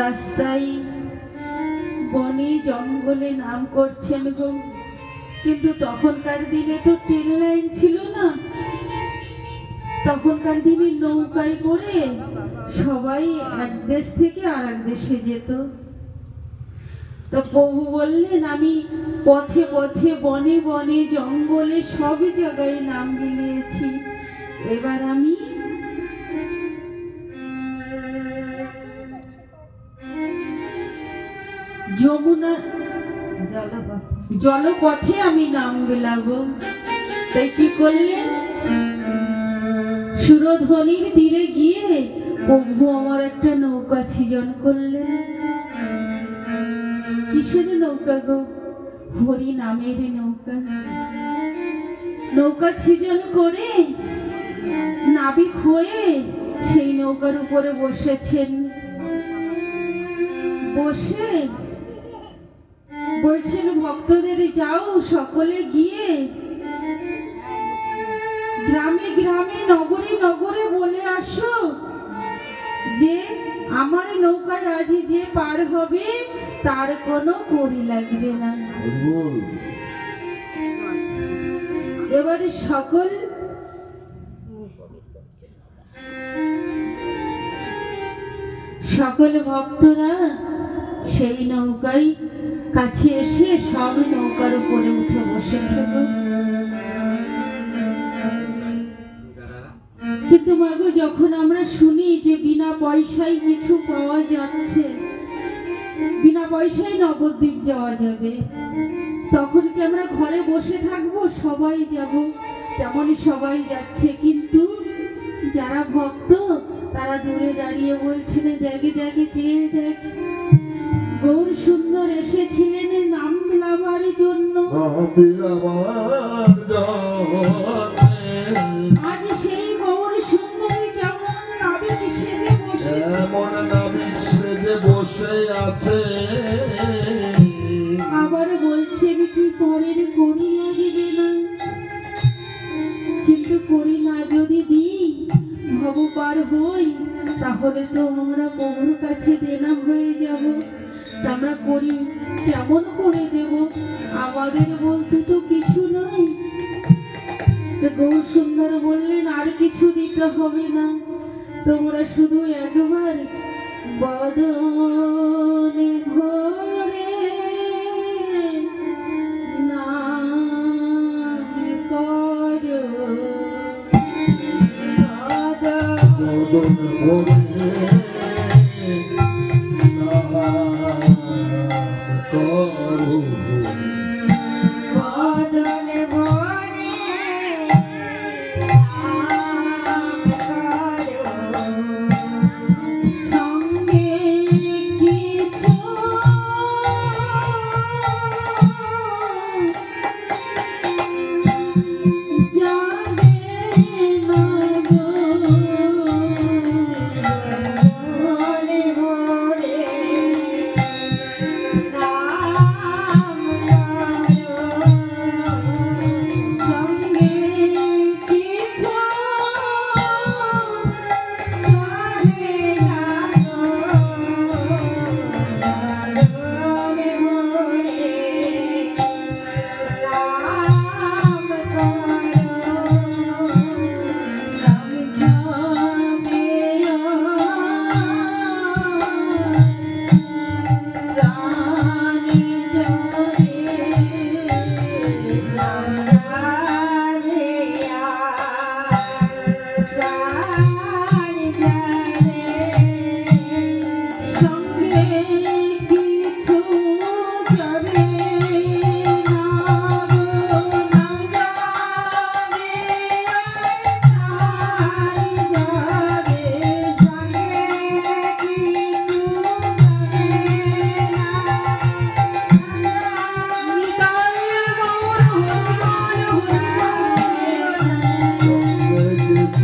রাস্তায় বনে জঙ্গলে নাম করছেন গো কিন্তু তখনকার দিনে তো ট্রেন লাইন ছিল না। তখনকার দিনে নৌকায় করে সবাই এক দেশ থেকে আর এক দেশে যেত। তো প্রভু বললেন, আমি পথে পথে বনে বনে জঙ্গলে সব জায়গায় নাম মিলিয়েছি। এবার আমি যমুনা জলপথে আমি নাম বিলাবো। তাই কি করলেন সুরধ্বনির তীরে গিয়ে প্রভু আমার একটা নৌকা সৃজন করলেন কিসের নৌকা গো? হরি নামের নৌকা। নৌকা সৃজন করে নাবিক হয়ে সেই নৌকার উপরে বসেছেন। বসে বলছেন ভক্তদের যাও সকলে গিয়ে গ্রামে গ্রামে নগরে নগরে বলে আসো যে আমার নৌকা আজি যে পার হবে তার কোনো করি লাগবে না। এবারে সকল সকল ভক্তরা সেই নৌকায় কাছে এসে সব নৌকার উপরে উঠে বসেছে কিন্তু মাগো যখন আমরা শুনি যে বিনা পয়সায় কিছু পাওয়া যাচ্ছে, বিনা পয়সায় নবদ্বীপ যাওয়া যাবে, তখন কি আমরা ঘরে বসে থাকব? সবাই যাব, তেমনই সবাই যাচ্ছে। কিন্তু যারা ভক্ত, তারা দূরে দাঁড়িয়ে বলছেন দেখে দেখে চেয়ে দেখ, গৌর সুন্দর এসেছিলেন নাম লাভার জন্য। আজ সেই গৌর সুন্দর কেমন নাবিক সেজে বসেছে। এমন নাবিক সেজে বসে আছে। আবার বলছেন কি পরের করি লাগিবে না? কিন্তু করি না যদি দিই ভব পার হই তাহলে তো আমরা প্রভুর কাছে দেনা হয়ে যাব। আমরা করি, কেমন করে দেব? আমাদের বলতে তো কিছু নাই। গৌর সুন্দর বললেন, আর কিছু দিতে হবে না। তোমরা শুধু একবার বদনে ভরে নাম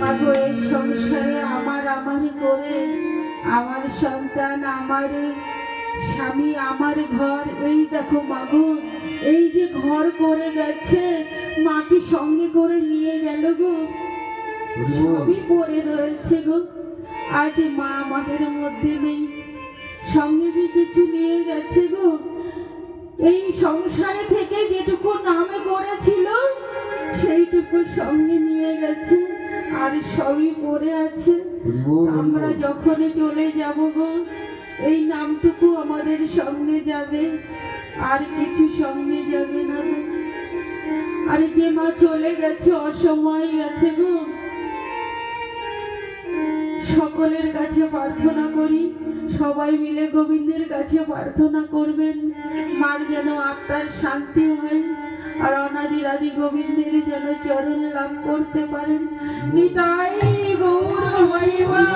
মাগো এই সংসারে আমার আমার করে আমার সন্তান আমার স্বামী আমার ঘর। এই দেখো মাগো এই যে ঘর করে গেছে মাকে সঙ্গে করে নিয়ে গেল গো। সবই পড়ে রয়েছে গো। আজ মা আমাদের মধ্যে নেই সঙ্গে যে কিছু নিয়ে গেছে গো? এই সংসারে থেকে যেটুকু নামে করেছিল সেইটুকু সঙ্গে নিয়ে গেছে। আর সবই পড়ে আছে। আমরা যখনই চলে যাব গো এই নামটুকু আমাদের সঙ্গে যাবে। আর কিছু সঙ্গে যাবে না আর যে মা চলে গেছে অসময় গেছে গো। সকলের কাছে প্রার্থনা করি। সবাই মিলে গোবিন্দের কাছে প্রার্থনা করবেন। মার যেন আত্মার শান্তি হয় আর অনাদির আদি গোবিন্দের যেন চরণ লাভ করতে পারেন। নিতাই গৌর হরিবল।